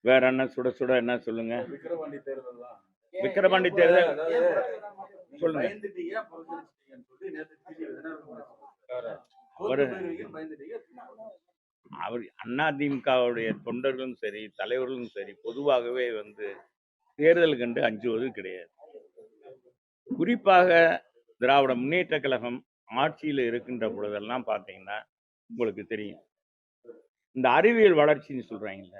வேற என்ன சுட சுட என்ன சொல்லுங்க? விக்கிரவாண்டி தேர்தல் தான்? விக்கிரவாண்டி தேர்தல் சொல்லுங்க. அவரு- அவர் அதிமுகவுடைய தொண்டர்களும் சரி தலைவர்களும் சரி பொதுவாகவே வந்து தேர்தல் கண்டு அஞ்சுவது கிடையாது. குறிப்பாக திராவிட முன்னேற்ற கழகம் ஆட்சியில் இருக்கின்ற பொழுதெல்லாம் பார்த்தீங்கன்னா உங்களுக்கு தெரியும். இந்த அறிவியல் வளர்ச்சின்னு சொல்றாங்கல்ல.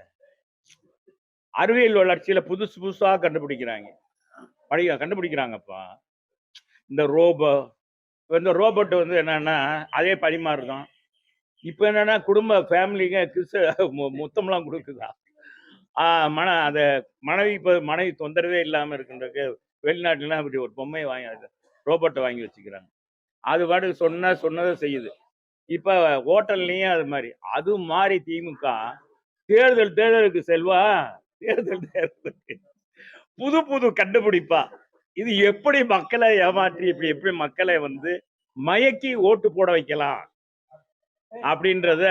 அறிவியல் வளர்ச்சியில புதுசு புதுசா கண்டுபிடிக்கிறாங்க. படிக்க கண்டுபிடிக்கிறாங்கப்பா. இந்த ரோபோ இந்த ரோபோட் வந்து என்னன்னா அதே பரிமாறுதான். இப்போ என்னன்னா குடும்ப ஃபேமிலிங்க கிறிஸ்த மு- கொடுக்குதா? மன அதை மனைவி இப்போ மனைவி தொந்தரவே இல்லாமல் இருக்கின்றதுக்கு வெளிநாட்டுலாம் இப்படி ஒரு பொம்மையை வாங்கி ரோபோட்டை வாங்கி வச்சுக்கிறாங்க. அது பாட்டு சொன்ன சொன்னதை செய்யுது. இப்போ ஹோட்டல்லையும் அது மாதிரி. அது மாதிரி திமுக தேர்தல் தேர்தலுக்கு செல்வா தேர்தல் நேரத்துக்கு புது புது கண்டுபிடிப்பா. இது எப்படி மக்களை ஏமாற்றி இப்படி எப்படி மக்களை வந்து மயக்கி ஓட்டு போட வைக்கலாம்? அப்படின்றத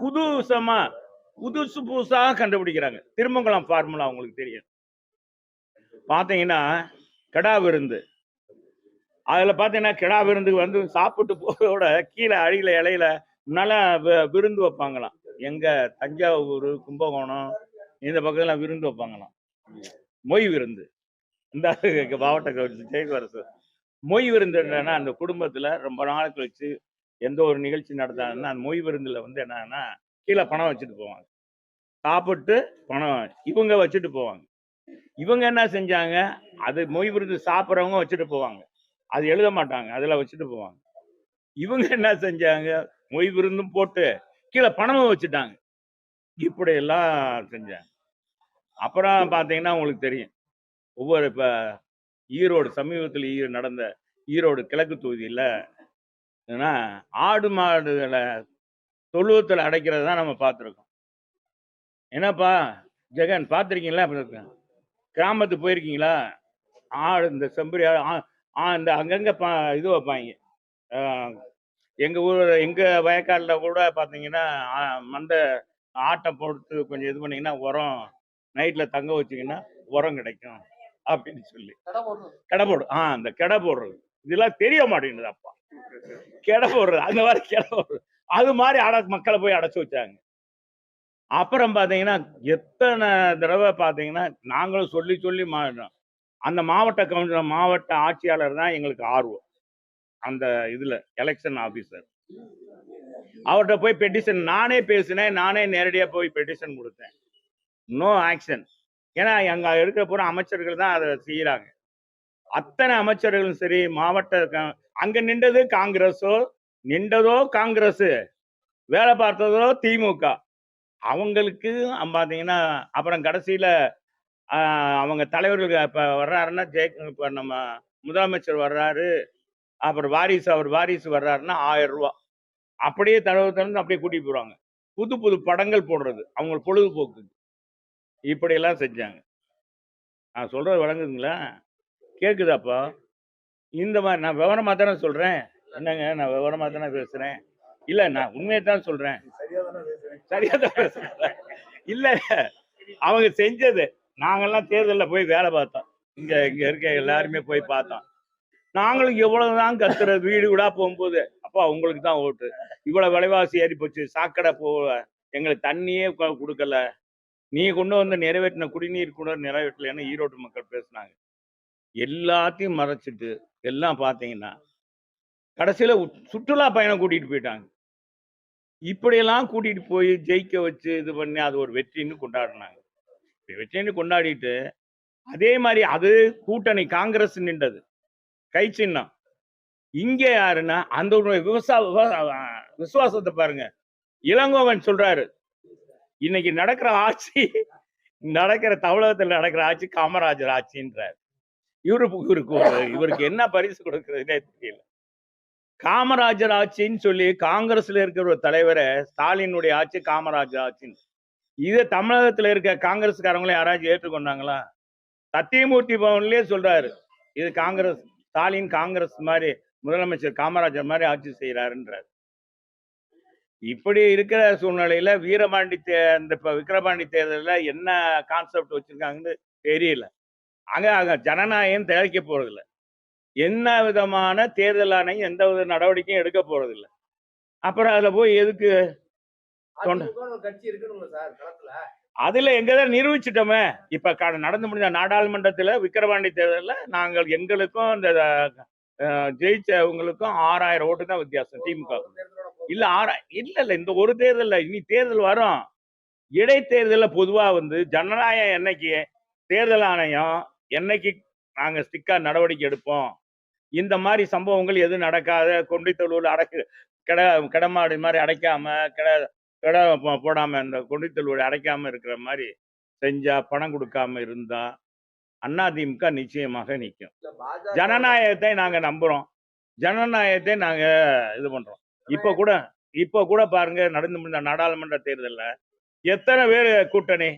புதுசமா புதுசு புதுசா கண்டுபிடிக்கிறாங்க. திருமங்கலம் ஃபார்முலா உங்களுக்கு தெரியும். பாத்தீங்கன்னா கெடா விருந்து. அதுல பாத்தீங்கன்னா கிடா விருந்துக்கு வந்து சாப்பிட்டு போகிறதோட கீழே அழியில இலையில முன்னால விருந்து வைப்பாங்களாம். எங்க தஞ்சாவூர் கும்பகோணம் இந்த பக்கத்துல விருந்து வைப்பாங்களாம். மொய் விருந்து. இந்த மாவட்ட கவுன்சில் ஜெயக்குமார் மொய் விருந்து என்னன்னா அந்த குடும்பத்துல ரொம்ப நாள் கழிச்சு எந்த ஒரு நிகழ்ச்சி நடத்தாங்கன்னா அந்த மொய் விருந்துல வந்து என்னன்னா கீழே பணம் வச்சுட்டு போவாங்க. சாப்பிட்டு பணம் இவங்க வச்சுட்டு போவாங்க. இவங்க என்ன செஞ்சாங்க? அது மொய் விருந்து சாப்பிட்றவங்க வச்சுட்டு போவாங்க. அது எழுத மாட்டாங்க. அதுல வச்சுட்டு போவாங்க. இவங்க என்ன செஞ்சாங்க? மொய் விருந்தும் போட்டு கீழே பணமும் வச்சுட்டாங்க. இப்படி எல்லாம் அப்புறம் பார்த்தீங்கன்னா உங்களுக்கு தெரியும். ஒவ்வொரு இப்போ ஈரோடு சமீபத்தில் ஈ நடந்த ஈரோடு கிழக்கு தொகுதியில் ஏன்னா ஆடு மாடுகளை தொழுவத்தில் அடைக்கிறது தான் நம்ம பார்த்துருக்கோம். என்னப்பா ஜெகன் பார்த்துருக்கீங்களா? கிராமத்துக்கு போயிருக்கீங்களா? ஆடு இந்த செம்பரி ஆடு, ஆ இந்த அங்கங்கே பா இது வைப்பாங்க. எங்கள் ஊர் எங்கள் வயக்காட்டில் கூட பார்த்தீங்கன்னா மண்டை ஆட்டை போட்டு கொஞ்சம் இது பண்ணீங்கன்னா உரம் நைட்டில் தங்க வச்சிங்கன்னா உரம் கிடைக்கும் அப்படின்னு சொல்லி. கடை போடு ஆ அந்த கடை போடுறது. இதெல்லாம் தெரிய மாட்டேங்குது அப்பா கடை போடுறது அந்த மாதிரி கடை போடுறது. அது மாதிரி அட மக்களை போய் அடைச்சு வச்சாங்க. அப்புறம் பார்த்தீங்கன்னா எத்தனை தடவை பார்த்தீங்கன்னா நாங்களும் சொல்லி சொல்லி மாறினோம் அந்த மாவட்ட கவுன்சிலர் மாவட்ட ஆட்சியாளர் தான் எங்களுக்கு ஆர்வம். அந்த இதுல எலெக்ஷன் ஆபீசர் அவர்கிட்ட போய் பெட்டிஷன் நானே பேசினேன் நானே நேரடியாக போய் பெட்டிஷன் கொடுத்தேன். நோ ஆக்ஷன் ஏன்னா அங்கே இருக்கிற பூரா அமைச்சர்கள் தான் அதை செய்கிறாங்க அத்தனை அமைச்சர்களும் சரி மாவட்ட அங்கே நின்றது காங்கிரஸோ நின்றதோ காங்கிரஸ் வேலை பார்த்ததோ திமுக. அவங்களுக்கு பார்த்தீங்கன்னா அப்புறம் கடைசியில் அவங்க தலைவர்கள் இப்போ வர்றாருன்னா ஜெய இப்போ நம்ம முதலமைச்சர் வர்றாரு அப்புறம் வாரிசு அவர் வாரிசு வர்றாருன்னா ஆயிரம் ரூபா. அப்படியே தடவை திறந்து அப்படியே கூட்டிட்டு போடுவாங்க புது புது படங்கள் போடுறது அவங்க பொழுதுபோக்கு இப்படி எல்லாம் செஞ்சாங்க. நான் சொல்றது வழங்குதுங்களா கேக்குதாப்பா? இந்த மாதிரி நான் விவரமா தானே சொல்றேன். என்னங்க? நான் விவரமா தானே பேசுறேன்? இல்ல நான் உண்மையை தான் சொல்றேன். சரியா தானே பேசுறேன். இல்ல அவங்க செஞ்சது. நாங்கெல்லாம் தேர்தல்ல போய் வேலை பார்த்தோம். இங்க இங்க இருக்க எல்லாருமே போய் பார்த்தோம். நாங்களும் எவ்வளவுதான் கத்துற வீடு வீடா போகும்போது. அப்பா உங்களுக்கு தான் ஓட்டு. இவ்வளவு விலைவாசி ஏறி போச்சு. சாக்கடை போ எங்களுக்கு தண்ணியே கொடுக்கல. நீ கொண்டு வந்து நிறைவேற்றின குடிநீர் கூட நிறைவேற்றலைன்னு ஈரோடு மக்கள் பேசுனாங்க. எல்லாத்தையும் மறைச்சிட்டு எல்லாம் பார்த்தீங்கன்னா கடைசியில சுற்றுலா பயணம் கூட்டிட்டு போயிட்டாங்க. இப்படியெல்லாம் கூட்டிட்டு போய் ஜெயிக்க வச்சு இது பண்ணி அது ஒரு வெற்றின்னு கொண்டாடினாங்க. வெற்றின்னு கொண்டாடிட்டு அதே மாதிரி அது கூட்டணி காங்கிரஸ் நின்றது. கை சின்னம். இங்க யாருன்னா அந்த விவசாய விசுவாசத்தை பாருங்க. இளங்கோவன் சொல்றாரு இன்னைக்கு நடக்கிற ஆட்சி நடக்கிற தமிழகத்தில் நடக்கிற ஆட்சி காமராஜர் ஆட்சின்றார். இவரு இவருக்கு இவருக்கு என்ன பரிசு கொடுக்கறதுனே தெரியல. காமராஜர் ஆட்சின்னு சொல்லி காங்கிரஸ்ல இருக்கிற ஒரு தலைவரை ஸ்டாலினுடைய ஆட்சி காமராஜர் ஆட்சின்னு. இதை தமிழகத்துல இருக்க காங்கிரஸ்காரங்களும் யாராச்சும் ஏற்றுக்கொண்டாங்களா? சத்தியமூர்த்தி பவன்லயே சொல்றாரு இது காங்கிரஸ் ஸ்டாலின் காங்கிரஸ் மாதிரி முதலமைச்சர் காமராஜர் மாதிரி ஆட்சி செய்யறாருன்றார் இப்படி இருக்கிற சூழ்நிலையில வீரபாண்டி தே இந்த இப்போ விக்கிரபாண்டி தேர்தலில் என்ன கான்செப்ட் வச்சிருக்காங்கன்னு தெரியல. அங்க அங்க ஜனநாயகம் திளைக்க போறதில்ல. என்ன விதமான தேர்தல் ஆணையம் எந்த வித நடவடிக்கையும் எடுக்க போறதில்ல. அப்புறம் அதுல போய் எதுக்கு அதுல எங்கதான் நிரூபிச்சிட்டோமே. இப்ப நடந்து முடிஞ்ச நாடாளுமன்றத்துல விக்கிரவாண்டி தேர்தல்ல நாங்கள் எங்களுக்கும் இந்த ஜெயிச்சவங்களுக்கும் ஆறாயிரம் ஓட்டு தான் வித்தியாசம் திமுக. இல்ல ஆறா இல்ல இல்ல இந்த ஒரு தேர்தல் இனி தேர்தல் வரும். இடைத்தேர்தலில் பொதுவா வந்து ஜனநாயகம் என்னைக்கு தேர்தல் ஆணையம் என்னைக்கு நாங்கள் ஸ்டிக்காக நடவடிக்கை எடுப்போம்? இந்த மாதிரி சம்பவங்கள் எதுவும் நடக்காத கொண்டி தொழுவில் அடக்கு கிட கிடமாடு மாதிரி அடைக்காம கிட கிட போடாமல் இந்த கொண்டி தொழுவில் இருக்கிற மாதிரி செஞ்சா பணம் கொடுக்காம இருந்தால் அதிமுக நிச்சயமாக நிற்கும் ஜனநாயகத்தை நாங்க நம்புறோம். ஜனநாயகத்தை நாங்க இது பண்றோம். இப்ப கூட இப்ப கூட பாருங்க நடந்து முடிந்த நாடாளுமன்ற தேர்தல்ல எத்தனை பேர் கூட்டணி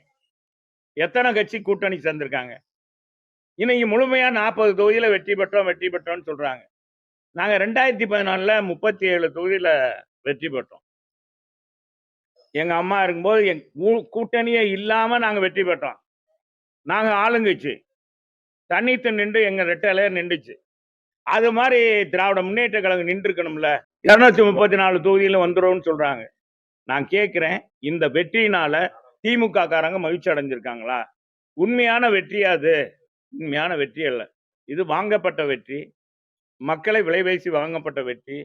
எத்தனை கட்சி கூட்டணி சேர்ந்திருக்காங்க? இன்னைக்கு முழுமையா நாற்பது தொகுதியில வெற்றி பெற்றோம் வெற்றி பெற்றோம்னு சொல்றாங்க. நாங்க ரெண்டாயிரத்தி பதினாலுல முப்பத்தி ஏழு தொகுதியில வெற்றி பெற்றோம். எங்க அம்மா இருக்கும்போது எங் கூட்டணியே இல்லாம நாங்க வெற்றி பெற்றோம். நாங்க ஆளுங்கட்சி. தனித்து நின்று எங்க ரெட்டையில நின்றுச்சு. அது மாதிரி திராவிட முன்னேற்ற கழகம் நின்றுருக்கணும்ல. இருநூத்தி முப்பத்தி நாலு தொகுதியில வந்துடும்னு சொல்றாங்க. நான் கேட்கிறேன் இந்த வெற்றியினால திமுக காரங்க மகிழ்ச்சி அடைஞ்சிருக்காங்களா? உண்மையான வெற்றியா அது? உண்மையான வெற்றி அல்ல. இது வாங்கப்பட்ட வெற்றி. மக்களை விலைபேசி வாங்கப்பட்ட வெற்றி.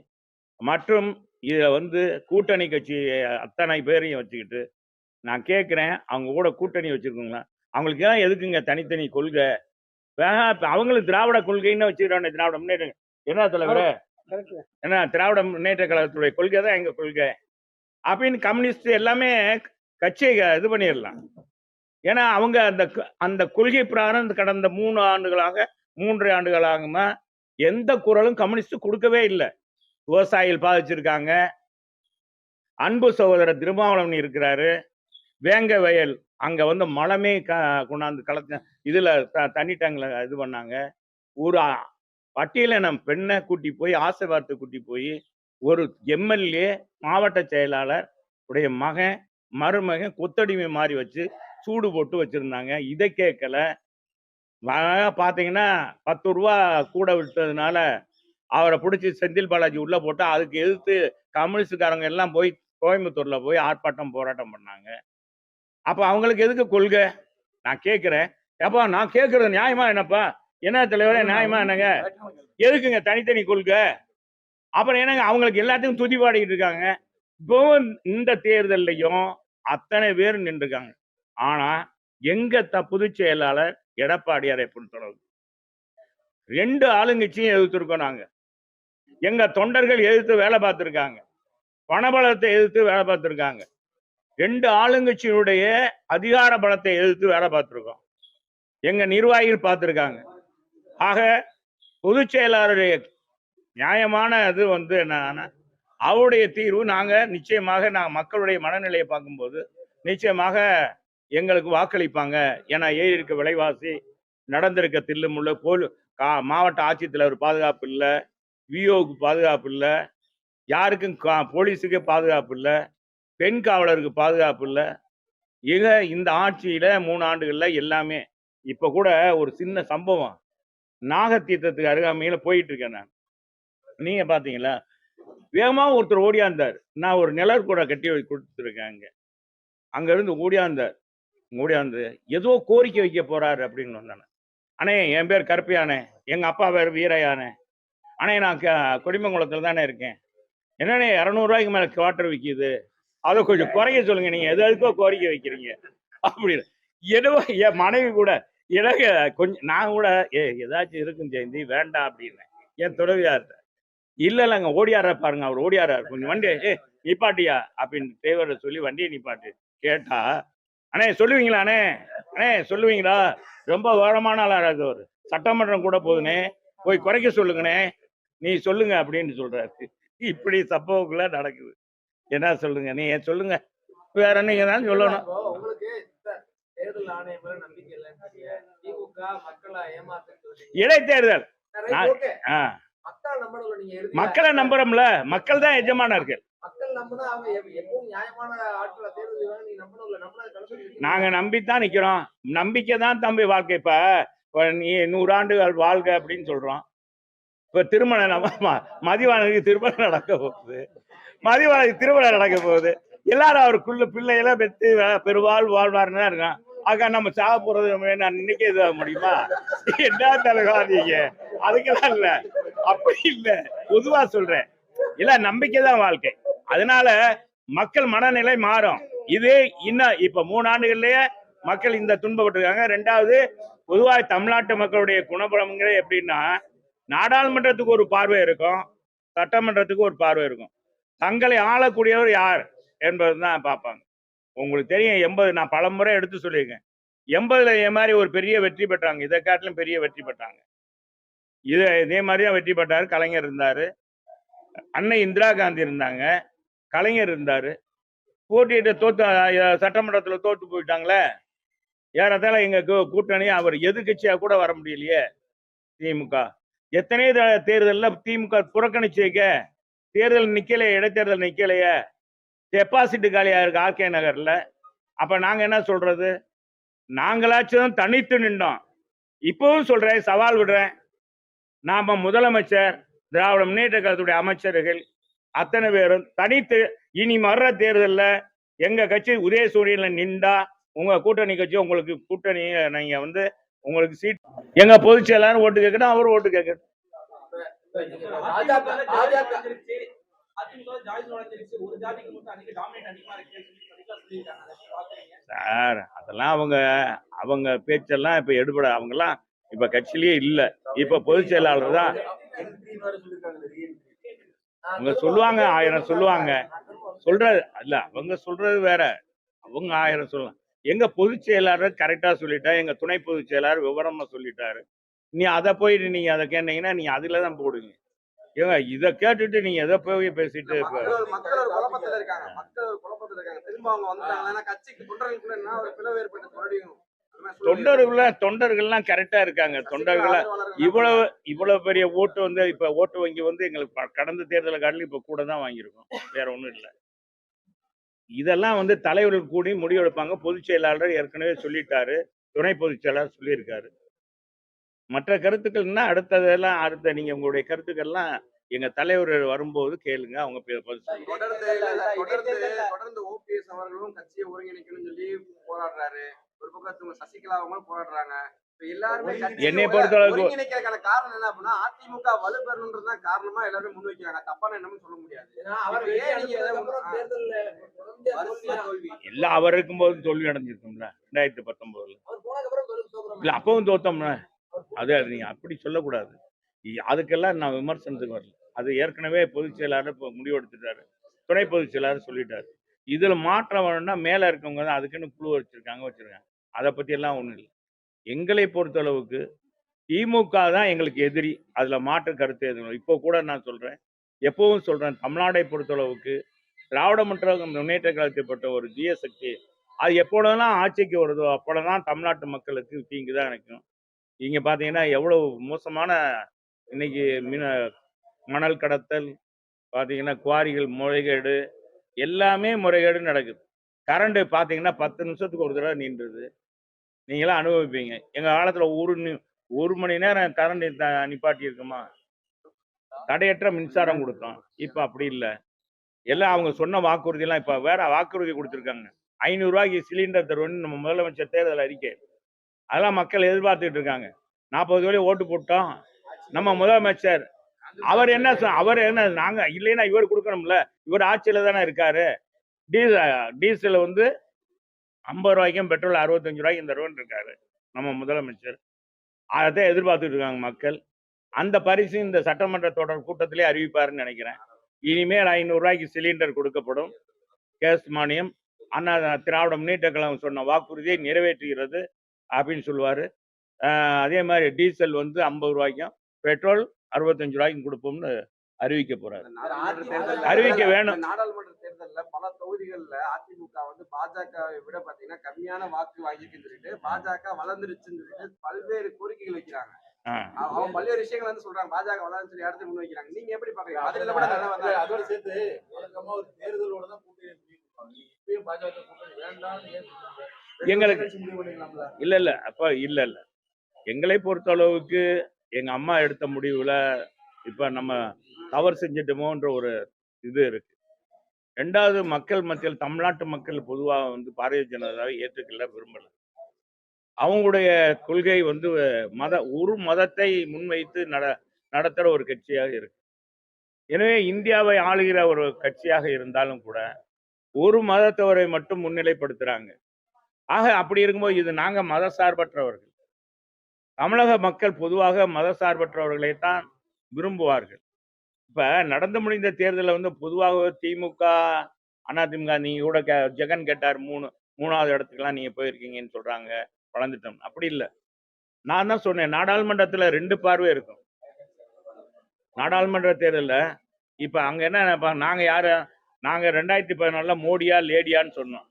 மற்றும் இதை வந்து கூட்டணி கட்சி அத்தனை பேரையும் வச்சுக்கிட்டு நான் கேட்குறேன் அவங்க கூட கூட்டணி வச்சிருக்கோங்களா அவங்களுக்கு எல்லாம் எதுக்குங்க தனித்தனி கொள்கை? அவங்களும் திராவிட கொள்கைன்னு வச்சுக்கிறாங்க திராவிட முன்னேற்ற என்ன தலைவரே? என்ன திராவிட முன்னேற்ற கழகத்துடைய கொள்கை தான் எங்க கொள்கை? அப்படின்னு கம்யூனிஸ்ட் எல்லாமே கட்சியை இது பண்ணிடலாம். ஏன்னா அவங்க அந்த அந்த கொள்கை பிரகாரம் இந்த கடந்த மூணு ஆண்டுகளாக மூன்று ஆண்டுகளாகமா எந்த குரலும் கம்யூனிஸ்ட் கொடுக்கவே இல்லை. விவசாயிகள் பாதிச்சிருக்காங்க. அன்பு சகோதரர் திருமாவளவன் இருக்கிறாரு. வேங்க வயல். அங்கே வந்து மலமே க கொண்டாந்து கலத்த இதில் த- தண்ணி டேங்கில் இது பண்ணாங்க. ஒரு அ- பட்டியலினம் பெண்ணை கூட்டி போய் ஆசை வார்த்தை கூட்டி போய் ஒரு எம்எல்ஏ மாவட்ட செயலாளர் உடைய மகன் மருமகன் கொத்தடிமை மாறி வச்சு சூடு போட்டு வச்சுருந்தாங்க. இதை கேட்கல. பார்த்தீங்கன்னா பத்து ரூபா கூட விட்டதுனால அவரை பிடிச்சி செந்தில் பாலாஜி உள்ளே போட்டு அதுக்கு எதிர்த்து கம்யூனிஸ்டுக்காரங்க எல்லாம் போய் கோயம்புத்தூரில் போய் ஆர்ப்பாட்டம் போராட்டம் பண்ணாங்க. அப்போ அவங்களுக்கு எதுக்கு கொள்கை? நான் கேட்குறேன். ஏப்பா நான் கேட்கறது நியாயமா என்னப்பா? என்ன தலைவரே நியாயமா என்னங்க? எதுக்குங்க தனித்தனி கொள்கை? அப்புறம் என்னங்க அவங்களுக்கு எல்லாத்துக்கும் துதி பாடிக்கிட்டு இருக்காங்க. இப்போ இந்த தேர்தல்லையும் அத்தனை பேர் நின்றுருக்காங்க. ஆனா எங்க த பொதுச் செயலாளர் எடப்பாடியாரை பொறுத்தளவு? ரெண்டு ஆளுங்கட்சியும் எதிர்த்துருக்கோம் நாங்க. எங்க தொண்டர்கள் எதிர்த்து வேலை பார்த்துருக்காங்க. பணபலத்தை எதிர்த்து வேலை பார்த்துருக்காங்க. ரெண்டு ஆளுங்கட்சியினுடைய அதிகார பலத்தை எதிர்த்து வேலை பார்த்துருக்கோம். எங்க நிர்வாகிகள் பார்த்துருக்காங்க. ஆக பொதுச் செயலாளருடைய நியாயமான இது வந்து என்னன்னா அவருடைய தீர்வு நாங்கள் நிச்சயமாக நாங்கள் மக்களுடைய மனநிலையை பார்க்கும்போது நிச்சயமாக எங்களுக்கு வாக்களிப்பாங்க. ஏன்னா ஏறி இருக்க விலைவாசி நடந்திருக்க தில்லுமுள்ள போல் கா மாவட்ட ஆட்சித்தலைவர் பாதுகாப்பு இல்லை விஓக்கு பாதுகாப்பு இல்லை யாருக்கும் கா போலீஸுக்கு பாதுகாப்பு இல்லை பெண் காவலருக்கு பாதுகாப்பு இல்லை. இக இந்த ஆட்சியில மூணு ஆண்டுகள்ல எல்லாமே இப்ப கூட ஒரு சின்ன சம்பவம். நாகத்தீர்த்தத்துக்கு அருகாமையில போயிட்டு இருக்கேன் நான். நீங்க பாத்தீங்களா? வேகமா ஒருத்தர் ஓடியாந்தார். நான் ஒரு நிழற்கூட கட்டி கொடுத்துருக்கேன் அங்க. அங்க இருந்து ஓடியாந்தார். ஓடியாந்து ஏதோ கோரிக்கை வைக்க போறாரு அப்படின்னு வந்தானே அண்ணே என் பேர் கருப்பையானே எங்க அப்பா பேர் வீரையானே அண்ணே நான் க- கொடிமங்குளத்துல தானே இருக்கேன். என்னண்ணே இரநூறுவாய்க்கு மேலே குவார்டர் விற்கிது அதை கொஞ்சம் குறைக்க சொல்லுங்க. நீங்க எது எதுக்கோ கோரிக்கை வைக்கிறீங்க. அப்படின்னு. என்னவோ என் மனைவி கூட எனக்கு கொஞ்சம் நான் கூட ஏ ஏதாச்சும் இருக்கும் ஜெயந்தி வேண்டாம் அப்படின்னு. என் துறவியார் இல்ல இல்லைங்க ஓடியாரா பாருங்க அவர் ஓடியாரா கொஞ்சம் வண்டி ஏ நிப்பாட்டியா? அப்படின்னு டிரைவரை சொல்லி வண்டியை நிப்பாட்டு. கேட்டா அண்ணே சொல்லுவீங்களா அண்ணே? அண்ணே சொல்லுவீங்களா? ரொம்ப விவரமான ஆளா இருக்கவர் சட்டமன்றம் கூட போதுனே போய் குறைக்க சொல்லுங்கண்ணே. நீ சொல்லுங்க அப்படின்னு சொல்றாரு. இப்படி சம்பவங்கள நடக்குது. என்ன சொல்லுங்க? நீ சொல்லுங்க. வேற நீங்க தான் சொல்லணும். இடைத்தேர்தல். மக்களை நம்புறோம்ல. மக்கள் தான் எஜமானர்கள். நீங்க நம்பித்தான் நிக்கிறோம். நம்பிக்கை தான் தம்பி வாழ்க்கை. இப்ப நீ நூறாண்டுகள் வாழ்க அப்படின்னு சொல்றோம். இப்ப திருமணம் மதிவானதுக்கு திருமணம் நடக்க போகுது. மதிவானதுக்கு திருமணம் நடக்க போகுது. எல்லாரும் அவருக்குள்ள பிள்ளையெல்லாம் பெற்று பெருவாள் வாழ்வாருன்னு தான் இருக்கான். ஆக நம்ம சாக போறது நான் நினைக்க இதாக முடியுமா? என்ன தலைவா நீங்க? அதுக்கெல்லாம் இல்ல. அப்படி இல்ல. பொதுவா சொல்றேன். இல்ல நம்பிக்கை தான் வாழ்க்கை. அதனால மக்கள் மனநிலை மாறும். இது இன்னும் இப்ப மூணு ஆண்டுகள்லயே மக்கள் இந்த துன்பப்பட்டிருக்காங்க. ரெண்டாவது பொதுவாக தமிழ்நாட்டு மக்களுடைய குணபலம்ங்கிறது எப்படின்னா நாடாளுமன்றத்துக்கு ஒரு பார்வை இருக்கும் சட்டமன்றத்துக்கு ஒரு பார்வை இருக்கும். தங்களை ஆளக்கூடியவர் யார் என்பது தான் பார்ப்பாங்க. உங்களுக்கு தெரியும் எண்பது நான் பலமுறை எடுத்து சொல்லியிருக்கேன். எண்பதுல இதே மாதிரி ஒரு பெரிய வெற்றி பெற்றாங்க. இதை காட்டிலும் பெரிய வெற்றி பெற்றாங்க. இது இதே மாதிரி தான் வெற்றி பெற்றார் கலைஞர் இருந்தார். அன்னை இந்திரா காந்தி இருந்தாங்க. கலைஞர் இருந்தார். போட்டியிட்டு தோத்து சட்டமன்றத்தில் தோற்று போயிட்டாங்களே. ஏறத்தால எங்கள் கூட்டணி அவர் எதிர்கட்சியாக கூட வர முடியலையே திமுக. எத்தனை தேர்தலில் திமுக புறக்கணிச்சுக்க தேர்தல் நிக்கலையே இடைத்தேர்தல் நிக்கலையே. டெபாசிட் காலியா இருக்கு ஆர்கே நகர்ல. அப்ப நாங்க என்ன சொல்றது? நாங்களாச்சும் தனித்து நின்றோம். இப்பவும் சொல்றேன் சவால் விடுறேன். நாம முதலமைச்சர் திராவிட முன்னேற்ற கழகத்துடைய அமைச்சர்கள் அத்தனை பேரும் தனித்து இனி வர்ற தேர்தலில் எங்க கட்சி உதயசூரியன்ல நின்றா உங்க கூட்டணி கட்சி உங்களுக்கு கூட்டணி நீங்க வந்து உங்களுக்கு சீட் எங்க பொதுச் செயலாளர் ஓட்டு கேட்கணும் அவர் ஓட்டு கேட்கணும் சார் அதெல்லாம் அவங்க அவங்க பேச்செல்லாம் இப்ப எடுபட அவங்கெல்லாம் இப்ப கட்சியிலேயே இல்ல. இப்ப பொதுச் செயலாளர் தான். அவங்க சொல்லுவாங்க ஆயிரம் சொல்லுவாங்க. சொல்றது இல்ல அவங்க சொல்றது வேற. அவங்க ஆயிரம் சொல்லலாம் எங்க பொதுச் செயலாளர் கரெக்டா சொல்லிட்டா எங்க துணை பொதுச் செயலாளர் விவரமா சொல்லிட்டாரு. நீ அதை போயிட்டு நீங்க அதை கேட்டீங்கன்னா நீங்க அதுல தான் போடுங்க ஏங்க இதை கேட்டுட்டு நீங்க எதை போய் பேசிட்டு தொண்டர்கள தொண்டர்கள்லாம் கரெக்டா இருக்காங்க. இருக்கு. தொண்டர்கள இவ்வளவு இவ்வளவு பெரிய ஓட்டு வந்து இப்ப ஓட்டு வங்கி வந்து எங்களுக்கு கடந்த தேர்தலை காட்டிலும் இப்ப கூட தான் வாங்கியிருக்கோம். வேற ஒண்ணும் இல்லை. இதெல்லாம் வந்து தலைவர்கள் கூடி முடிவெடுப்பாங்க பொதுச் செயலாளர் ஏற்கனவே சொல்லிட்டாரு. துணை பொதுச் செயலாளர் சொல்லியிருக்காரு. மற்ற கருத்துக்கள்னா அடுத்ததெல்லாம் அடுத்த நீங்க உங்களுடைய கருத்துக்கள்லாம் எங்க தலைவர் வரும்போது கேளுங்க. அவங்க பதில் தொடர்ந்து தொடர்ந்து தொடர்ந்து ஓபிஎஸ் அவர்களும் கட்சியை ஒருங்கிணைக்கணும்னு சொல்லி போராடுறாரு. ஒரு பக்கத்து சசிகலா அவங்களும் போராடுறாங்க. என்னை ஒரு- பொறுத்தளவுக்கு- ஒருங்கிணைக்கிறதுக்கான காரணம் என்ன அப்படின்னா அதிமுக வலுப்பெறணுன்றதுதான் காரணமா எல்லாருமே முன் வைக்கிறாங்க. தப்பான என்னன்னு சொல்ல முடியாது. ஏன்னா அவர் இருக்கும்போது தோல்வி. அடைஞ்சிருக்கும்ல ரெண்டாயிரத்தி பத்தொன்பதுல. இல்ல அப்பவும் தோத்தோம்ல. அது அது நீங்க அப்படி சொல்லக்கூடாது. அதுக்கெல்லாம் நான் விமர்சனத்துக்கு வரல. அது ஏற்கனவே பொதுச் செயலாளர் இப்போ முடிவெடுத்துட்டாரு துணை பொதுச் செயலாளர் சொல்லிட்டாரு. இதுல மாற்றம் வேணும்னா மேல இருக்கவங்க தான் அதுக்குன்னு குழு வச்சிருக்காங்க வச்சிருக்காங்க. அதை பத்தி எல்லாம் ஒண்ணும் இல்லை. எங்களை பொறுத்தளவுக்கு திமுக தான் எங்களுக்கு எதிரி. அதில் மாற்று கருத்து எதுவும் இப்போ கூட நான் சொல்கிறேன் எப்பவும் சொல்கிறேன் தமிழ்நாடை பொறுத்தளவுக்கு திராவிட முன்னேற்ற முன்னேற்ற கழகத்தைப்பட்ட ஒரு தீய சக்தி. அது எப்பொழுதெல்லாம் ஆட்சிக்கு வருதோ அப்பொழுதுதான் தமிழ்நாட்டு மக்களுக்கு தீங்கு தான் நினைக்கும் இங்கே பார்த்தீங்கன்னா எவ்வளோ மோசமான இன்னைக்கு மின மணல் கடத்தல் பார்த்தீங்கன்னா குவாரிகள் முறைகேடு எல்லாமே முறைகேடு நடக்குது. கரண்ட் பார்த்தீங்கன்னா பத்து நிமிஷத்துக்கு ஒரு தடவை நின்றுது நீங்களாம் அனுபவிப்பீங்க. எங்கள் காலத்தில் ஒரு ஒரு மணி நேரம் கரண்ட் நிப்பாட்டி இருக்குமா தடையற்ற மின்சாரம் கொடுத்தோம். இப்போ அப்படி இல்லை. எல்லாம் அவங்க சொன்ன வாக்குறுதியெல்லாம் இப்போ வேற வாக்குறுதி கொடுத்துருக்காங்க. ஐநூறுரூவாய்க்கு சிலிண்டர் தருவோம்னு நம்ம முதலமைச்சர் தேர்தல் அறிக்கை. அதெல்லாம் மக்கள் எதிர்பார்த்துட்டு இருக்காங்க. நாற்பது கோடி ஓட்டு போட்டோம். நம்ம முதலமைச்சர் அவர் என்ன சொ- அவர் என்ன நாங்கள் இல்லைன்னா இவர் கொடுக்கணும்ல. இவர் ஆட்சியில் தானே இருக்காரு. டீசல் டீசல் வந்து ஐம்பது ரூபாய்க்கும் பெட்ரோல் அறுபத்தஞ்சு ரூபாய்க்கு இந்த ரூபான்னு இருக்காரு நம்ம முதலமைச்சர். அதை எதிர்பார்த்துட்டு இருக்காங்க மக்கள். அந்த பரிசு இந்த சட்டமன்ற தொடர் கூட்டத்திலே அறிவிப்பாருன்னு நினைக்கிறேன். இனிமேல் ஐநூறுரூவாய்க்கு சிலிண்டர் கொடுக்கப்படும். கேஸ் மானியம் அண்ணா திராவிட முன்னேற்ற கழகம் சொன்ன வாக்குறுதியை நிறைவேற்றுகிறது அப்படின்னு சொல்லுவார். அதே மாதிரி டீசல் வந்து ஐம்பது ரூபாய்க்கும் பெட்ரோல் அறுபத்தஞ்சு ரூபாய்க்கும் கொடுப்போம்னு அறிவிக்க போறாரு இந்த நாடாளுமன்ற தேர்தல்ல- அறிவிக்க வேணும். நாடாளுமன்ற தேர்தல்ல பல தொகுதிகள்ல அதிமுக வந்து பாஜகவை விட பாத்தீங்கன்னா கம்மியான வாக்கு வாங்கியிருக்குன்னு சொல்லிட்டு பாஜக வளர்ந்துருச்சுன்னு சொல்லிட்டு பல்வேறு கோரிக்கைகள் வைக்கிறாங்க ஆ. அவ- அவன் பல்வேறு விஷயங்கள் வந்து சொல்றாங்க பாஜக வளர்ந்து சொல்லி அடுத்து முன் வைக்கிறாங்க நீங்க எப்படி பாக்குறீங்க அதுல கூட நல்லா வந்தா அதோட சேர்த்து வழக்கமா ஒரு தேர்தலோட தான் கூட்டணி பாஜக கூட்டணி? ரெண்டு எங்களுக்கு-? இல்ல இல்ல அப்ப இல்ல இல்ல எங்களை பொறுத்த அளவுக்கு எங்க அம்மா எடுத்த முடிவுல இப்ப நம்ம தவறு செஞ்சிட்டோமோன்ற ஒரு இது இருக்கு. ரெண்டாவது மக்கள் மத்தியில் தமிழ்நாட்டு மக்கள் பொதுவாக வந்து பாரதிய ஜனதாவை ஏற்றுக்கொள்ள விரும்பல. அவங்களுடைய கொள்கை வந்து மத ஒரு மதத்தை முன்வைத்து நட நடத்துகிற ஒரு கட்சியாக இருக்கு. எனவே இந்தியாவை ஆளுகிற ஒரு கட்சியாக இருந்தாலும் கூட ஒரு மதத்தவரை மட்டும் முன்னிலைப்படுத்துறாங்க. ஆக அப்படி இருக்கும்போது இது நாங்க மத சார்பற்றவர்கள் தமிழக மக்கள் பொதுவாக மத சார்பற்றவர்களை தான் விரும்புவார்கள். இப்ப நடந்து முடிந்த தேர்தலில் வந்து பொதுவாக திமுக அதிமுக நீங்கள் கூட கே ஜெகன் கேட்டார் மூணு மூணாவது இடத்துக்குலாம் நீங்க போயிருக்கீங்கன்னு சொல்றாங்க வளர்ந்துட்டோம் அப்படி இல்லை. நான் தான் சொன்னேன் நாடாளுமன்றத்துல ரெண்டு பார்வை இருக்கும். நாடாளுமன்ற தேர்தலில் இப்ப அங்க என்ன நினைப்பாங்க நாங்க யாரு? நாங்க ரெண்டாயிரத்தி பதினாலுல மோடியா லேடியான்னு சொன்னோம்.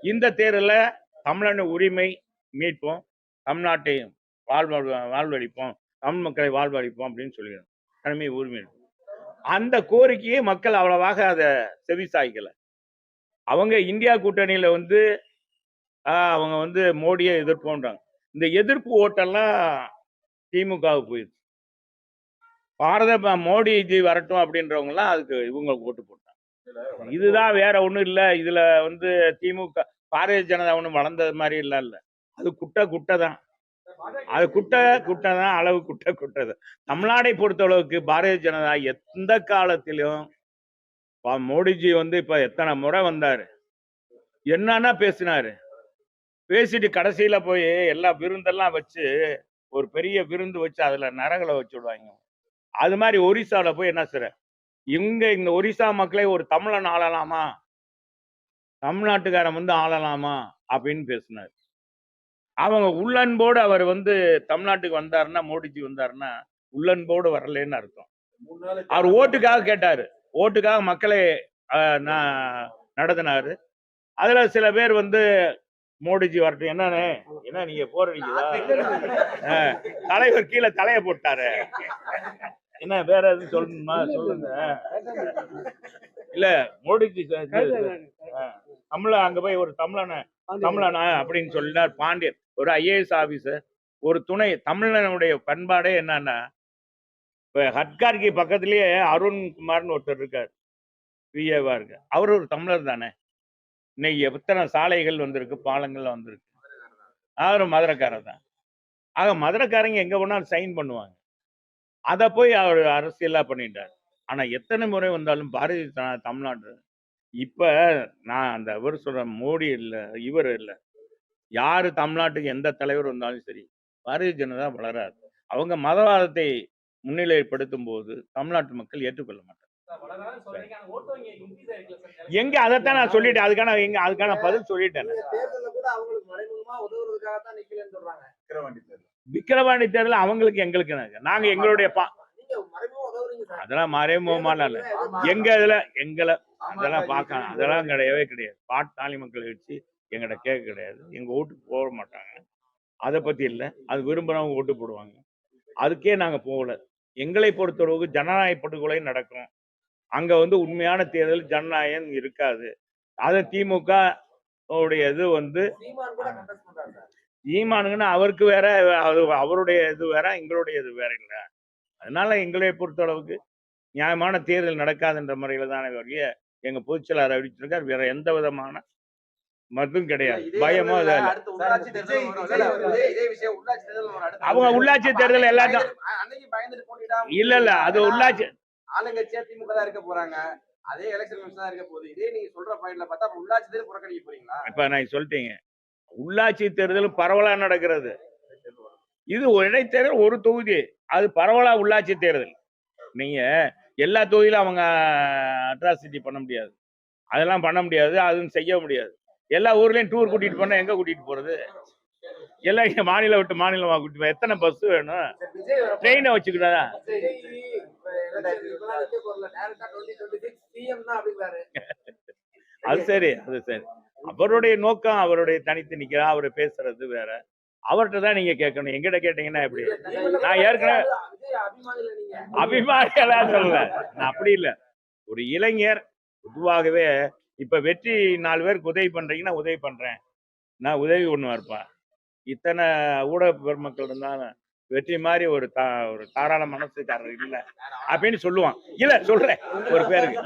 இந்த தேர்தலில் தமிழன உரிமை மீட்போம் தமிழ்நாட்டை வாழ்வ வாழ்வழிப்போம் தமிழ் மக்களை வாழ்வழிப்போம் அப்படின்னு சொல்லிடுறோம் தனிமை உரிமை அந்த கோரிக்கையை மக்கள் அவ்வளவாக அதை செவிசாய்க்கல. அவங்க இந்தியா கூட்டணியில வந்து அவங்க வந்து மோடியை எதிர்ப்போன்றாங்க. இந்த எதிர்ப்பு ஓட்டெல்லாம் திமுகவுக்கு போயிடுச்சு. பாரத மோடி மோடிஜி வரட்டும் அப்படின்றவங்கலாம் அதுக்கு இவங்க ஓட்டு போட்டாங்க. இதுதான் வேற ஒன்றும் இல்லை. இதுல வந்து திமுக பாரதிய ஜனதா ஒன்றும் வளர்ந்தது மாதிரி இல்லை இல்லை அது குட்டை குட்டை தான் அது குட்டை குட்டை தான் அளவு குட்டை குட்டை தான் தமிழ்நாடை பொறுத்த அளவுக்கு பாரதிய ஜனதா எந்த காலத்திலும் மோடிஜி வந்து இப்ப எத்தனை முறை வந்தாரு? என்னன்னா பேசினாரு. பேசிட்டு கடைசியில போய் எல்லா விருந்தெல்லாம் வச்சு ஒரு பெரிய விருந்து வச்சு அதுல நரகளை வச்சு விடுவாங்க. அது மாதிரி ஒரிசால போய் என்ன செய்ற? இங்க இந்த ஒரிசா மக்களே ஒரு தமிழன் ஆளலாமா? தமிழ்நாட்டுக்காரன் வந்து ஆளலாமா? அப்படின்னு பேசினார். அவங்க உள்ளன்போடு அவர் வந்து தமிழ்நாட்டுக்கு வந்தாருன்னா மோடிஜி வந்தாருன்னா உள்ளன்போடு வரலன்னு அர்த்தம். அவர் ஓட்டுக்காக கேட்டாரு. ஓட்டுக்காக மக்களை நடத்தினாரு. அதுல சில பேர் வந்து மோடிஜி வரட்டும் என்னண்ணே என்ன நீங்க போறீங்களா தலைவர் கீழே தலைய போட்டாரு. என்ன வேற எதுவும் சொல்லணுமா? சொல்லுங்க. இல்ல மோடிஜி தமிழ அங்க போய் ஒரு தமிழனை தமிழனா அப்படின்னு சொல்லினார் பாண்டியன் ஒரு ஐஏஎஸ் ஆபீசர் ஒரு துணை தமிழனுடைய பண்பாடே என்னன்னா இப்போ ஹட்கார்கி பக்கத்துலயே அருண்குமார்னு ஒருத்தர் இருக்கார். பிஏவா இருக்கு அவர் ஒரு தமிழர் தானே. இன்னைக்கு எத்தனை சாலைகள் வந்திருக்கு பாலங்கள் வந்திருக்கு. அவர் மதுரைக்காரர் தான். ஆக மதுரைக்காரங்க எங்க போனாலும் சைன் பண்ணுவாங்க. அதை போய் அவர் அரசியலா பண்ணிட்டார். ஆனா எத்தனை முறை வந்தாலும் பாரதிய தமிழ்நாடு இப்ப நான் அந்த இவர் சொல்ற மோடி இல்ல இவர் இல்ல. யாரு தமிழ்நாட்டுக்கு எந்த தலைவர் வந்தாலும் சரி பாரதிய ஜனதா வளராது. அவங்க மதவாதத்தை முன்னிலைப்படுத்தும் போது தமிழ்நாட்டு மக்கள் ஏற்றுக்கொள்ள மாட்டாங்க? எங்க அதைத்தான் நான் சொல்லிட்டேன். அதுக்கான எங்க அதுக்கான பதில் சொல்லிட்டேன். இந்த தேர்தல்ல கூட அவங்களுக்கு மறைமுகமா உதவுறதுக்காக தான் நிக்கலன்னு சொல்றாங்க. விக்கிரவாண்டி தேர்தல். அவங்களுக்கு எங்களுக்கு நாங்க- நாங்க எங்களுடைய பா மறைமுகமா அதெல்லாம் ஆமா. எங்க இதுல எங்களை அதெல்லாம் பார்க்கலாம் அதெல்லாம் கிடையவே கிடையாது. பாட்டாளி மக்கள் வச்சு எங்கிட்ட கேட்க கிடையாது. எங்க ஓட்டு போட மாட்டாங்க. அதை பத்தி இல்லை. அது விரும்புறவங்க ஓட்டு போடுவாங்க. அதுக்கே நாங்க போகல. எங்களை பொறுத்தளவுக்கு ஜனநாயக படுகொலை நடக்கும். அங்க வந்து உண்மையான தேர்தல் ஜனநாயகம் இருக்காது. அதை திமுக உடைய இது வந்து சீமான் கூட கண்டஸ்ட் பண்றாரு சார். ஈமானுங்கன்னா அவருக்கு வேற அது அவருடைய இது வேற எங்களுடைய இது வேற இல்லை. அதனால எங்களை பொறுத்தளவுக்கு நியாயமான தேர்தல் நடக்காதுன்ற முறையில தானே வழிய எங்க பொதுச்செயலாளர் அறிவிச்சிருக்கார். வேற எந்த விதமான மதும் கிடையாது. பயமோ. அவங்க உள்ளாட்சி தேர்தல் எல்லாத்தையும் இல்ல இல்ல அது உள்ளாட்சி ஆளுங்கட்சியா திமுக தான் இருக்க போறாங்க. அதே எலெக்ஷன் தான் இருக்க போகுது. இதே நீங்க சொல்ற பாயிண்ட்ல பார்த்தா உள்ளாட்சி தேர்தல் புறக்கணிக்க போறீங்களா? இப்ப நான் சொல்லிட்டீங்க. உள்ளாட்சி தேர்தல் பரவலா நடக்கிறது. இது ஒரு இடைத்தேர்தல் ஒரு தொகுதி. அது பரவலா உள்ளாட்சி தேர்தல். நீங்க எல்லா தொகுதியிலும் அவங்க அட்ராசிட்டி பண்ண முடியாது. அதெல்லாம் பண்ண முடியாது அதுவும் செய்ய முடியாது. எல்லா ஊர்லயும் டூர் கூட்டிட்டு போனா எங்க கூட்டிட்டு போறது? எல்லாம் இங்க மாநிலம் விட்டு மாநிலமா கூட்டிட்டு போ எத்தனை பஸ் வேணும்? ட்ரெயினை வச்சுக்கிட்டா அது சரி அது சரி. அவருடைய நோக்கம் அவருடைய தனித்து நிக்கிறா அவர் பேசுறது வேற. அவர்கிட்ட தான் நீங்க கேட்கணும். எங்கிட்ட கேட்டீங்கன்னா எப்படி? நான் ஏற்கனவே அபிமானியெல்லாம் சொல்லல. நான் அப்படி இல்லை. ஒரு இளைஞர் பொதுவாகவே இப்ப வெற்றி நாலு பேருக்கு உதவி பண்றீங்கன்னா உதவி பண்றேன். நான் உதவி ஒண்ணு இருப்பேன் இத்தனை ஊடக பெருமக்கள் இருந்தாலும் வெற்றி மாதிரி ஒரு தா ஒரு தாராள மனசுக்காரர் இல்ல அப்படின்னு சொல்லுவான். இல்ல சொல்றேன். ஒரு பேருக்கு.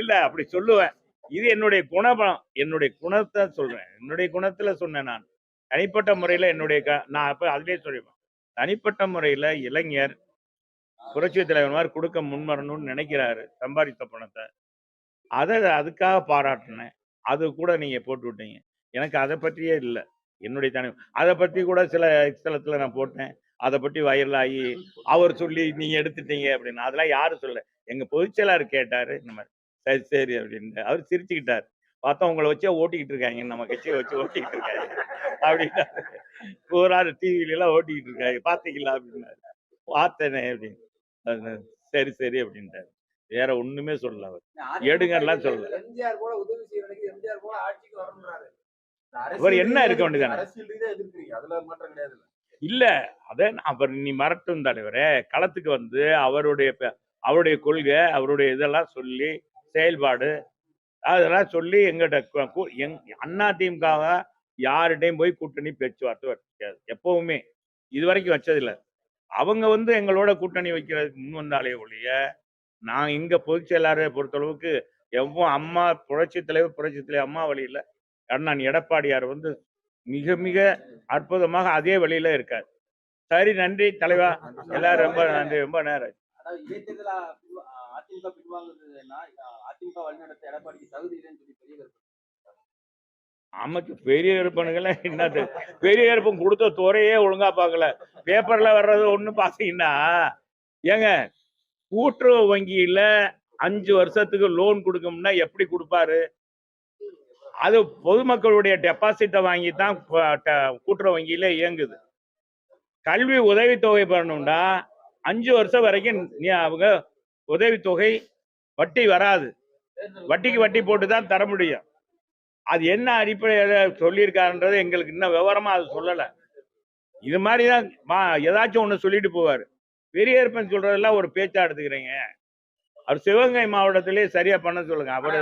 இல்ல அப்படி சொல்லுவேன். இது என்னுடைய குணபலம். என்னுடைய குணத்தை சொல்றேன். என்னுடைய குணத்துல சொன்னேன் நான். தனிப்பட்ட முறையில் என்னுடைய க- நான் அப்போ அதுலேயே சொல்லிப்பேன் தனிப்பட்ட முறையில் இளைஞர் புரட்சி தலைவர் மாதிரி கொடுக்க முன்வரணும்னு நினைக்கிறாரு சம்பாதித்த பணத்தை. அதை அதுக்காக பாராட்டினேன். அது கூட நீங்கள் போட்டு விட்டீங்க. எனக்கு அதை பற்றியே இல்லை. என்னுடைய தனி அதை பற்றி கூட சில ஸ்தலத்தில் நான் போட்டேன். அதை பற்றி வைரல் ஆகி அவர் சொல்லி நீங்கள் எடுத்துட்டீங்க அப்படின்னு. அதெல்லாம் யாரும் சொல்ல எங்கள் பொதுச்செயலாளர் கேட்டார் இந்த மாதிரி சரி சரி அப்படின்ட்டு அவர் சிரிச்சுக்கிட்டார். பார்த்தா உங்களை வச்சே ஓட்டிக்கிட்டு இருக்காங்க. நம்ம கட்சியை வச்சு ஓட்டிக்கிட்டு இருக்காங்க. அப்படின்னாரு ஒரு டிவில எல்லாம் ஓட்டிக்கிட்டு இருக்காங்க. பாத்தீங்களா? அப்படின்னாரு. பார்த்தேனே அப்படின்னு. சரி சரி அப்படின்ட்டாரு. வேற ஒண்ணுமே சொல்லல அவர். எடுங்கலாம் சொல்லல. எம்ஜிஆர் போல உதவி செய்யறதுக்கு எம்ஜிஆர் போல ஆட்சிக்கு வரணும்னாரு. அவர் என்ன இருக்க வேண்டியதானே? இல்ல. அத அவர் நீ மறட்டும் தலைவரே. களத்துக்கு வந்து அவருடைய அவருடைய கொள்கை அவருடைய இதெல்லாம் சொல்லி செயல்பாடு அதெல்லாம் சொல்லி எங்கிட்ட எங் அண்ணா திமுகவ யார்கிட்டையும் போய் கூட்டணி பேச்சுவார்த்தை வச்சாது எப்பவுமே. இது வரைக்கும் வச்சதில்ல. அவங்க வந்து எங்களோட கூட்டணி வைக்கிறதுக்கு முன் வந்தாலே ஒழிய நான் இங்க பொதுச் செயலாளரை பொறுத்தளவுக்கு எவ்வளோ அம்மா புரட்சி தலைவர் புரட்சி தலைவர் அம்மா வழியில அண்ணன் எடப்பாடியார் வந்து மிக மிக அற்புதமாக அதே வழியில இருக்கார். சரி நன்றி தலைவா. எல்லாரும் ரொம்ப நன்றி ரொம்ப நேரம் அதிமுக பின்வாங்குறதுன்னா அதிமுக வழிநடத்த எடப்பாடிக்கு தகுதி இல்லைன்னு சொல்லி பெரிய அமைச்சு பெரிய விருப்பனுங்களே என்னது? பெரிய விருப்பம் கொடுத்த துறையே ஒழுங்கா பார்க்கல. பேப்பர்ல வர்றது ஒண்ணு பாத்தீங்கன்னா ஏங்க கூட்டுறவு வங்கியில அஞ்சு வருஷத்துக்கு லோன் கொடுக்கணும்னா எப்படி கொடுப்பாரு? அது பொதுமக்களுடைய டெபாசிட்டை வாங்கி தான் கூட்டுறவு வங்கியில இயங்குது. கல்வி உதவித்தொகை பெறணும்னா அஞ்சு வருஷம் வரைக்கும் அவங்க உதவித்தொகை வட்டி வராது. வட்டிக்கு வட்டி போட்டு தான் தர முடியும். அது என்ன அடிப்படையில் சொல்லியிருக்காருன்றது எங்களுக்கு இன்னும் விவரமா அது சொல்லலை. இது மாதிரி தான் மா ஏதாச்சும் ஒன்று சொல்லிட்டு போவார். பெரிய இருப்பன் சொல்றதெல்லாம் ஒரு பேச்சா எடுத்துக்கிறீங்க. அவர் சிவகங்கை மாவட்டத்திலே சரியா பண்ண சொல்லுங்க. அவர்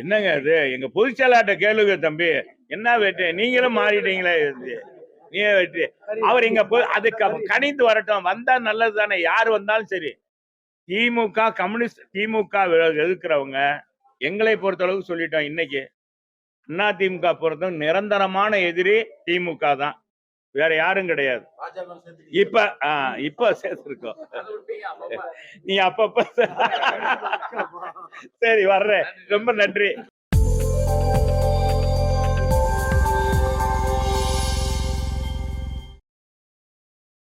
என்னங்க இது எங்க பொதுச்செயலாட்ட கேளுங்க தம்பி. என்ன வெற்றி நீங்களும் மாறிட்டீங்களே. நீ வெற்றி அவர் இங்க போய் அதுக்கு கணிந்து வரட்டும். வந்தா நல்லது தானே யார் வந்தாலும் சரி. திமுக கம்யூனிஸ்ட் திமுக எதிர்க்கிறவங்க எங்களை பொறுத்தளவுக்கு சொல்லிட்டோம் இன்னைக்கு. அண்ணா திமுக பொறுத்தவரை நிரந்தரமான எதிரி திமுக தான். வேற யாரும் கிடையாது. இப்ப ஆஹ் இப்ப சேர்த்திருக்கோம். நீ அப்பப்ப சரி வர்றேன். ரொம்ப நன்றி.